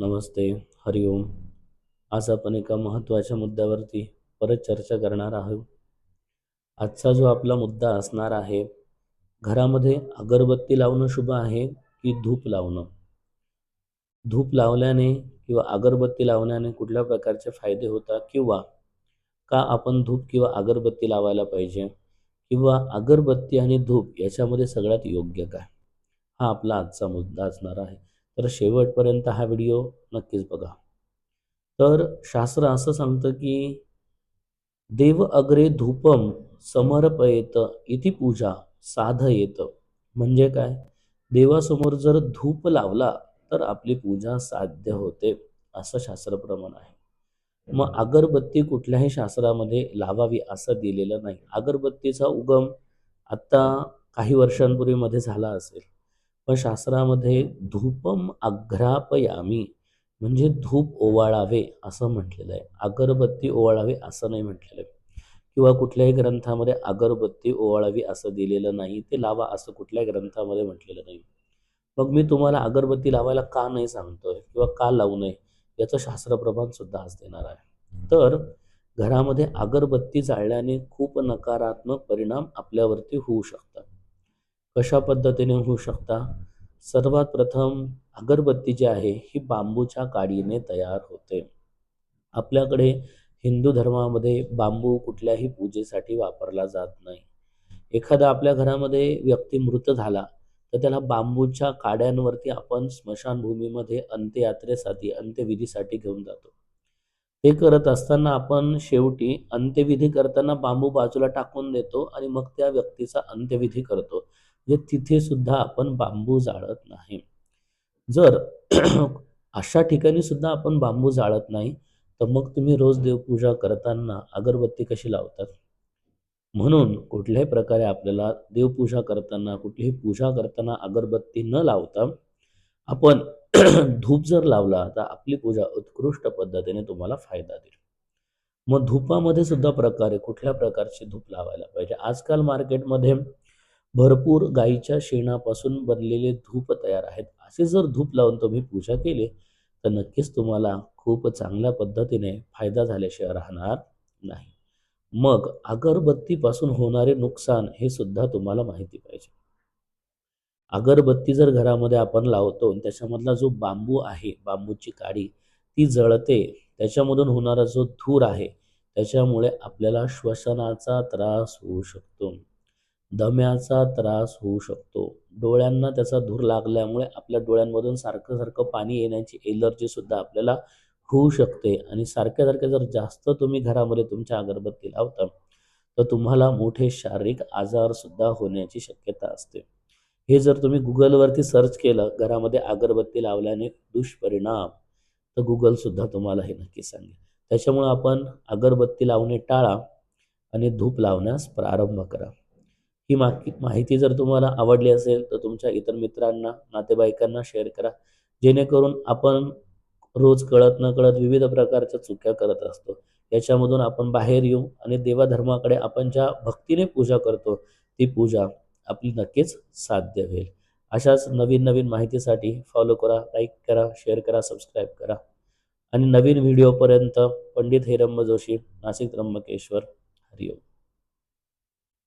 नमस्ते हरिओम आज आपण एका महत्त्वाच्या मुद्द्यावरती परत चर्चा करणार आहोत. आजचा जो आपला मुद्दा असणार आहे घरामध्ये अगरबत्ती लावणं शुभ आहे की धूप लावणं? धूप लावल्याने किंवा अगरबत्ती लावण्याने कुठल्या प्रकारचे फायदे होतात किंवा का आपण धूप किंवा अगरबत्ती लावायला पाहिजे? किंवा अगरबत्ती आणि धूप याच्यामध्ये सगळ्यात योग्य काय? हा आपला आजचा मुद्दा असणार आहे. तर शेवटपर्यंत हा व्हिडिओ नक्कीच बघा. तर शास्त्र असं सांगतं की देव अग्रे धूपम समर्पयेत इति पूजा साधयेत. म्हणजे काय? देवासमोर जर धूप लावला तर आपली पूजा साध्य होते असं शास्त्रप्रमाण आहे. मग अगरबत्ती कुठल्याही शास्त्रामध्ये लावावी असं दिलेलं नाही. अगरबत्तीचा उगम आत्ता काही वर्षांपूर्वी मध्ये झाला असेल. पण शास्त्रामध्ये धूपम अघ्रापयामी म्हणजे धूप ओवाळावे असं म्हटलेलं आहे. अगरबत्ती ओवाळावे असं नाही म्हटलेलं आहे. किंवा कुठल्याही ग्रंथामध्ये अगरबत्ती ओवाळावी असं दिलेलं नाही ते लावा असं कुठल्याही ग्रंथामध्ये म्हटलेलं नाही. मग मी तुम्हाला अगरबत्ती लावायला का नाही सांगतोय किंवा का लावू नये याचं शास्त्रप्रमाण सुद्धा आज देणार आहे. तर घरामध्ये अगरबत्ती जाळल्याने खूप नकारात्मक परिणाम आपल्यावरती होऊ शकतात. कशा पद्धतीने होऊ शकता? सर्वात प्रथम अगरबत्ती जी आहे ही बांबूच्या काडीने तयार होते. आपल्याकडे हिंदू धर्मामध्ये बांबू कुठल्याही पूजेसाठी वापरला जात नाही. एखादा आपल्या घरामध्ये व्यक्ती मृत झाला तर त्याला बांबूच्या काड्यांवरती आपण स्मशानभूमीमध्ये अंत्ययात्रेसाठी अंत्यविधीसाठी घेऊन जातो. ते करत असताना आपण शेवटी अंत्यविधी करताना बांबू बाजूला टाकून देतो आणि मग त्या व्यक्तीचा अंत्यविधी करतो. म्हणजे तिथे सुद्धा आपण बांबू जाळत नाही. जर अशा ठिकाणी सुद्धा आपण बांबू जाळत नाही तर मग तुम्ही रोज देवपूजा करताना अगरबत्ती कशी लावतात? म्हणून कुठल्याही प्रकारे आपल्याला देवपूजा करताना कुठलीही पूजा करताना अगरबत्ती न लावता आपण धूप जर लावला तर आपली पूजा उत्कृष्ट पद्धतीने तुम्हाला फायदा देईल. मग धूपामध्ये सुद्धा प्रकारे कुठल्या प्रकारची धूप लावायला पाहिजे? आजकाल मार्केटमध्ये भरपूर गाईच्या शेणापासून बनलेले धूप तयार आहेत. असे जर धूप लावून तुम्ही पूजा केली तर नक्कीच तुम्हाला खूप चांगल्या पद्धतीने फायदा झाल्याशिवाय राहणार नाही. मग अगरबत्तीपासून होणारे नुकसान हे सुद्धा तुम्हाला माहिती पाहिजे. अगरबत्ती जर घरामध्ये आपण लावतो त्याच्यामधला जो बांबू आहे बांबूची काडी ती जळते. त्याच्यामधून होणारा जो धूर आहे त्याच्यामुळे आपल्याला श्वसनाचा त्रास होऊ शकतो. दम्याचा त्रास होऊ शकतो. डोळ्यांना त्याचा धूर लागल्यामुळे आपल्या डोळ्यांमधून सारखं सारखं पाणी येण्याची एलर्जीसुद्धा आपल्याला होऊ शकते. आणि सारख्या सारख्या जर जास्त तुम्ही घरामध्ये तुमच्या अगरबत्ती लावता तर तुम्हाला मोठे शारीरिक आजारसुद्धा होण्याची शक्यता असते. हे जर तुम्ही गुगलवरती सर्च केलं घरामध्ये अगरबत्ती लावल्याने दुष्परिणाम तर गुगलसुद्धा तुम्हाला हे नक्की सांगेल. त्याच्यामुळे आपण अगरबत्ती लावणे टाळा आणि धूप लावण्यास प्रारंभ करा. ही माकी माहिती जर तुम्हाला आवडली असेल तर तुमच्या इतर मित्रांना नातेवाईकांना शेअर करा. जेणेकरून आपण रोज कळत न कळत विविध प्रकारच्या चुक्या करत असतो. याच्यामधून आपण बाहेर येऊ आणि देवाधर्माकडे आपण ज्या भक्तीने पूजा करतो ती पूजा आपली नक्कीच साध्य होईल. अशाच नवीन नवीन माहितीसाठी फॉलो करा लाईक करा शेअर करा सबस्क्राईब करा. आणि नवीन व्हिडिओपर्यंत पंडित हेरंब जोशी नाशिक त्र्यंबकेश्वर. हरिओम